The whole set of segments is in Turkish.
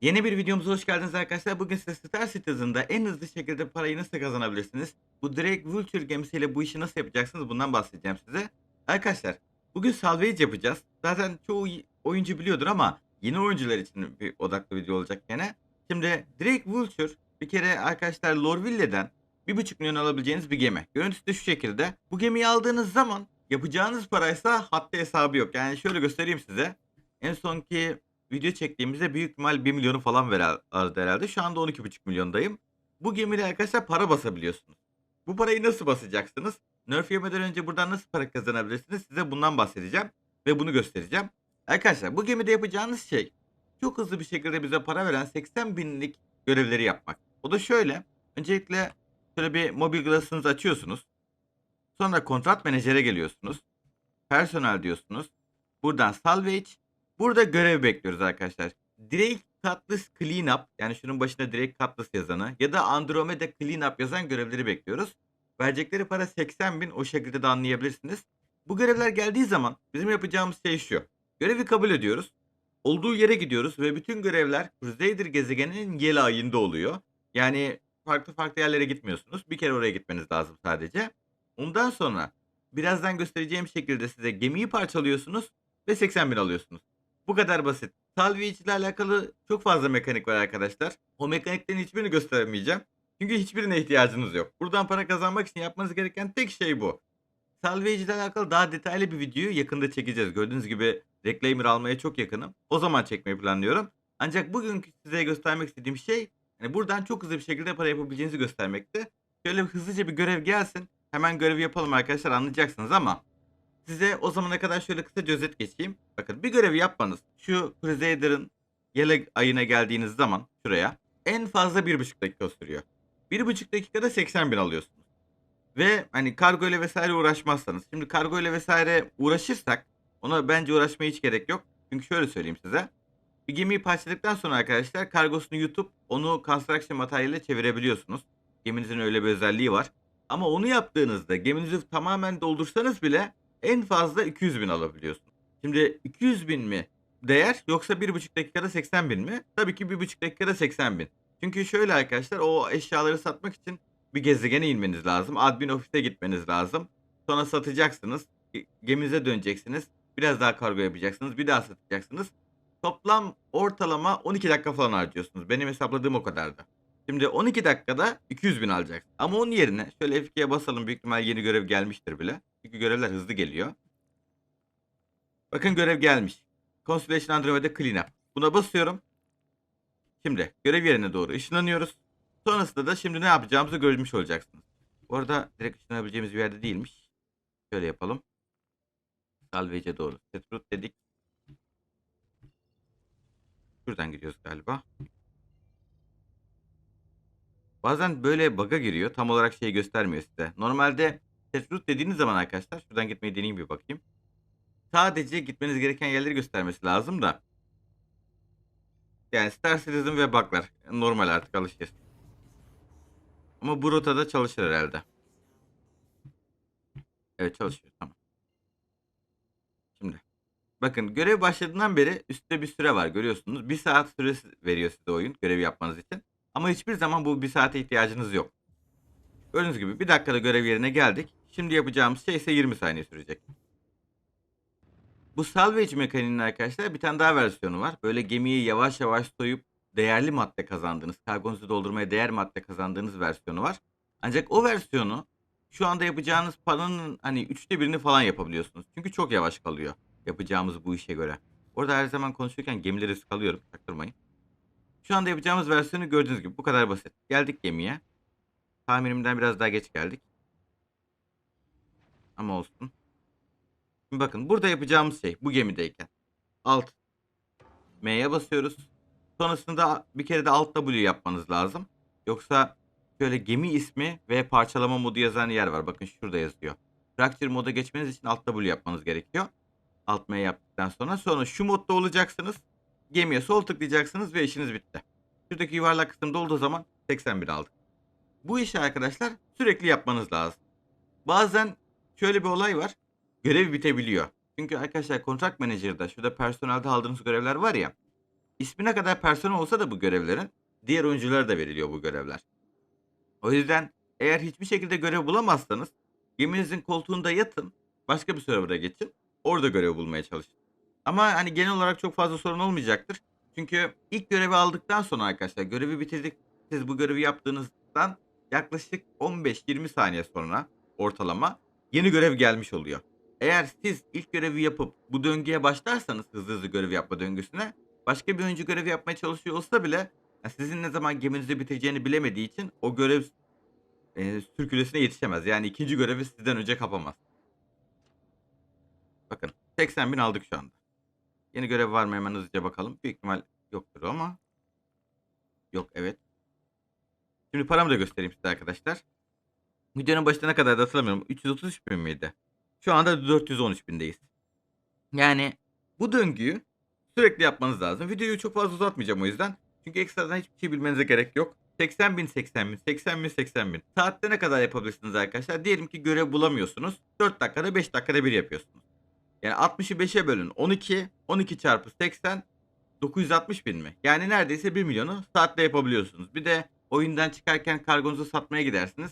Yeni bir videomuza hoş geldiniz arkadaşlar. Bugün size Star Citizen'da en hızlı şekilde parayı nasıl kazanabilirsiniz? Bu Drake Vulture gemisiyle bu işi nasıl yapacaksınız? Bundan bahsedeceğim size. Arkadaşlar bugün salvage yapacağız. Zaten çoğu oyuncu biliyordur ama yeni oyuncular için bir odaklı video olacak gene. Şimdi Drake Vulture bir kere arkadaşlar Lorville'den 1,5 milyon alabileceğiniz bir gemi. Görüntüsü de şu şekilde. Bu gemiyi aldığınız zaman yapacağınız paraysa hatta hesabı yok. Yani şöyle göstereyim size. En sonki video çektiğimizde büyük ihtimal 1 milyonu falan vererdi herhalde. Şu anda 12,5 milyondayım. Bu gemide arkadaşlar para basabiliyorsunuz. Bu parayı nasıl basacaksınız? Nerf yemeden önce buradan nasıl para kazanabilirsiniz? Size bundan bahsedeceğim ve bunu göstereceğim. Arkadaşlar bu gemide yapacağınız şey çok hızlı bir şekilde bize para veren 80 binlik görevleri yapmak. O da şöyle. Öncelikle şöyle bir mobil glass'ınızı açıyorsunuz. Sonra kontrat menajere geliyorsunuz. Personel diyorsunuz. Buradan salvage. Burada görev bekliyoruz arkadaşlar. Drake Cutlass Cleanup yani şunun başında Drake Cutlass yazanı ya da Andromeda Cleanup yazan görevleri bekliyoruz. Verecekleri para 80 bin o şekilde de anlayabilirsiniz. Bu görevler geldiği zaman bizim yapacağımız şey şu. Görevi kabul ediyoruz. Olduğu yere gidiyoruz ve bütün görevler Crusader gezegeninin yel ayında oluyor. Yani farklı farklı yerlere gitmiyorsunuz. Bir kere oraya gitmeniz lazım sadece. Ondan sonra birazdan göstereceğim şekilde size gemiyi parçalıyorsunuz ve 80 bin alıyorsunuz. Bu kadar basit. Salvage ile alakalı çok fazla mekanik var arkadaşlar. O mekaniklerin hiçbirini göstermeyeceğim. Çünkü hiçbirine ihtiyacınız yok. Buradan para kazanmak için yapmanız gereken tek şey bu. Salvage ile alakalı daha detaylı bir videoyu yakında çekeceğiz. Gördüğünüz gibi Reclaimer almaya çok yakınım. O zaman çekmeyi planlıyorum. Ancak bugünkü size göstermek istediğim şey hani buradan çok hızlı bir şekilde para yapabileceğinizi göstermekte. Şöyle hızlıca bir görev gelsin. Hemen görevi yapalım arkadaşlar anlayacaksınız ama size o zamana kadar şöyle kısaca özet geçeyim. Bakın bir görevi yapmanız şu Crusader'ın yele ayına geldiğiniz zaman şuraya en fazla 1,5 dakika sürüyor. 1,5 dakikada 80 bin alıyorsunuz. Ve hani kargo ile vesaire uğraşmazsanız. Şimdi kargo ile vesaire uğraşırsak ona bence uğraşmaya hiç gerek yok. Çünkü şöyle söyleyeyim size. Bir gemiyi parçaladıktan sonra arkadaşlar kargosunu yutup onu construction materyale çevirebiliyorsunuz. Geminizin öyle bir özelliği var. Ama onu yaptığınızda geminizi tamamen doldursanız bile en fazla 200 bin alabiliyorsunuz. Şimdi 200 bin mi değer yoksa 1,5 dakikada 80 bin mi? Tabii ki 1,5 dakikada 80 bin. Çünkü şöyle arkadaşlar o eşyaları satmak için bir gezegene inmeniz lazım. Admin ofise gitmeniz lazım. Sonra satacaksınız. ge- Geminize döneceksiniz. Biraz daha kargo yapacaksınız. Bir daha satacaksınız. Toplam ortalama 12 dakika falan harcıyorsunuz. Benim hesapladığım o kadardı. Şimdi 12 dakikada 200 bin alacaksın. Ama onun yerine şöyle F2'ye basalım. Büyük ihtimal yeni görev gelmiştir bile. Çünkü görevler hızlı geliyor. Bakın görev gelmiş. Constellation Andromeda Cleanup. Buna basıyorum. Şimdi görev yerine doğru ışınlanıyoruz. Sonrasında da şimdi ne yapacağımızı görmüş olacaksınız. Bu arada direkt ışınlanabileceğimiz bir yerde değilmiş. Şöyle yapalım. Salvage'e doğru. Set route dedik. Şuradan gidiyoruz galiba. Bazen böyle bug'a giriyor. Tam olarak şeyi göstermiyor size. Normalde set route dediğiniz zaman arkadaşlar şuradan gitmeyi deneyeyim bir bakayım. Sadece gitmeniz gereken yerleri göstermesi lazım da. Yani Star Citizen ve bug'lar. Normal artık alışacağız. Ama bu rotada çalışır herhalde. Evet çalışıyor tamam. Şimdi. Bakın görev başladığından beri üstte bir süre var görüyorsunuz. Bir saat süresi veriyor size oyun görevi yapmanız için. Ama hiçbir zaman bu bir saate ihtiyacınız yok. Gördüğünüz gibi bir dakikada görev yerine geldik. Şimdi yapacağımız şey ise 20 saniye sürecek. Bu salvage mekaniğinin arkadaşlar bir tane daha versiyonu var. Böyle gemiyi yavaş yavaş soyup değerli madde kazandığınız, kargonuzu doldurmaya değer madde kazandığınız versiyonu var. Ancak o versiyonu şu anda yapacağınız paranın hani üçte birini falan yapabiliyorsunuz. Çünkü çok yavaş kalıyor yapacağımız bu işe göre. Orada her zaman konuşurken gemileri sıkalıyorum. Çaktırmayın. Şu anda yapacağımız versiyonu gördüğünüz gibi bu kadar basit. Geldik gemiye. Tahminimden biraz daha geç geldik. Ama olsun. Şimdi bakın burada yapacağımız şey bu gemideyken. Alt M'ye basıyoruz. Sonrasında bir kere de Alt W yapmanız lazım. Yoksa şöyle gemi ismi ve parçalama modu yazan yer var. Bakın şurada yazıyor. Fracture moda geçmeniz için Alt W yapmanız gerekiyor. Alt M yaptıktan sonra sonra şu modda olacaksınız. Gemiye sol tıklayacaksınız ve işiniz bitti. Şuradaki yuvarlak kısımda olduğu zaman 81 aldık. Bu işi arkadaşlar sürekli yapmanız lazım. Bazen şöyle bir olay var. Görev bitebiliyor. Çünkü arkadaşlar kontrat menajerde şurada personelde aldığınız görevler var ya. ismine kadar personel olsa da bu görevlerin diğer oyunculara da veriliyor bu görevler. O yüzden eğer hiçbir şekilde görev bulamazsanız geminizin koltuğunda yatın, başka bir server'a geçin, orada görev bulmaya çalışın. Ama hani genel olarak çok fazla sorun olmayacaktır. Çünkü ilk görevi aldıktan sonra arkadaşlar görevi bitirdik. Siz bu görevi yaptığınızdan yaklaşık 15-20 saniye sonra ortalama yeni görev gelmiş oluyor. Eğer siz ilk görevi yapıp bu döngüye başlarsanız hızlı hızlı görev yapma döngüsüne başka bir oyuncu görevi yapmaya çalışıyor olsa bile sizin ne zaman geminizi bitireceğini bilemediği için o görev e, sürkülesine yetişemez. Yani ikinci görevi sizden önce kapamaz. Bakın 80 bin aldık şu anda. Yeni görev var mı hemen hızlıca bakalım. Büyük ihtimal yoktur ama. Yok evet. Şimdi paramı da göstereyim size arkadaşlar. Videonun başına ne kadar da hatırlamıyorum. 333 bin miydi? Şu anda 413 bindeyiz. Yani bu döngüyü sürekli yapmanız lazım. Videoyu çok fazla uzatmayacağım o yüzden. Çünkü ekstradan hiçbir şey bilmenize gerek yok. 80 bin 80 bin 80 bin 80 bin. Saatte ne kadar yapabilirsiniz arkadaşlar? Diyelim ki görev bulamıyorsunuz. 4 dakikada 5 dakikada bir yapıyorsunuz. Yani 60'ı 5'e bölün 12. 12 çarpı 80 960 bin mi? Yani neredeyse 1 milyonu saatte yapabiliyorsunuz. Bir de oyundan çıkarken kargonuzu satmaya gidersiniz.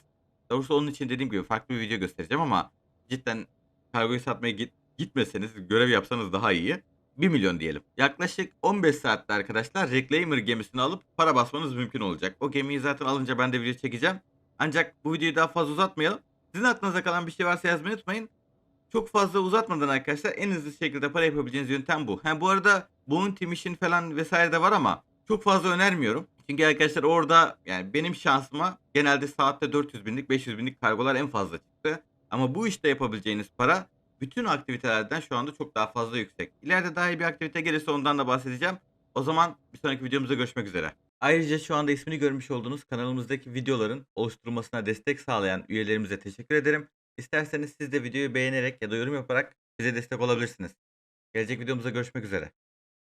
Doğrusu onun için dediğim gibi farklı bir video göstereceğim ama cidden kargoyu satmaya git, gitmeseniz görev yapsanız daha iyi. 1 milyon diyelim. Yaklaşık 15 saatte arkadaşlar Reclaimer gemisini alıp para basmanız mümkün olacak. O gemiyi zaten alınca ben de video çekeceğim. Ancak bu videoyu daha fazla uzatmayalım. Sizin aklınıza kalan bir şey varsa yazmayı unutmayın. Çok fazla uzatmadan arkadaşlar en hızlı şekilde para yapabileceğiniz yöntem bu. Ha bu arada Bounty Mission falan vesaire de var ama çok fazla önermiyorum. Çünkü arkadaşlar orada yani benim şansıma genelde saatte 400 binlik 500 binlik kargolar en fazla çıktı. Ama bu işte yapabileceğiniz para bütün aktivitelerden şu anda çok daha fazla yüksek. İleride daha iyi bir aktivite gelirse ondan da bahsedeceğim. O zaman bir sonraki videomuzda görüşmek üzere. Ayrıca şu anda ismini görmüş olduğunuz kanalımızdaki videoların oluşturulmasına destek sağlayan üyelerimize teşekkür ederim. İsterseniz siz de videoyu beğenerek ya da yorum yaparak bize destek olabilirsiniz. Gelecek videomuzda görüşmek üzere.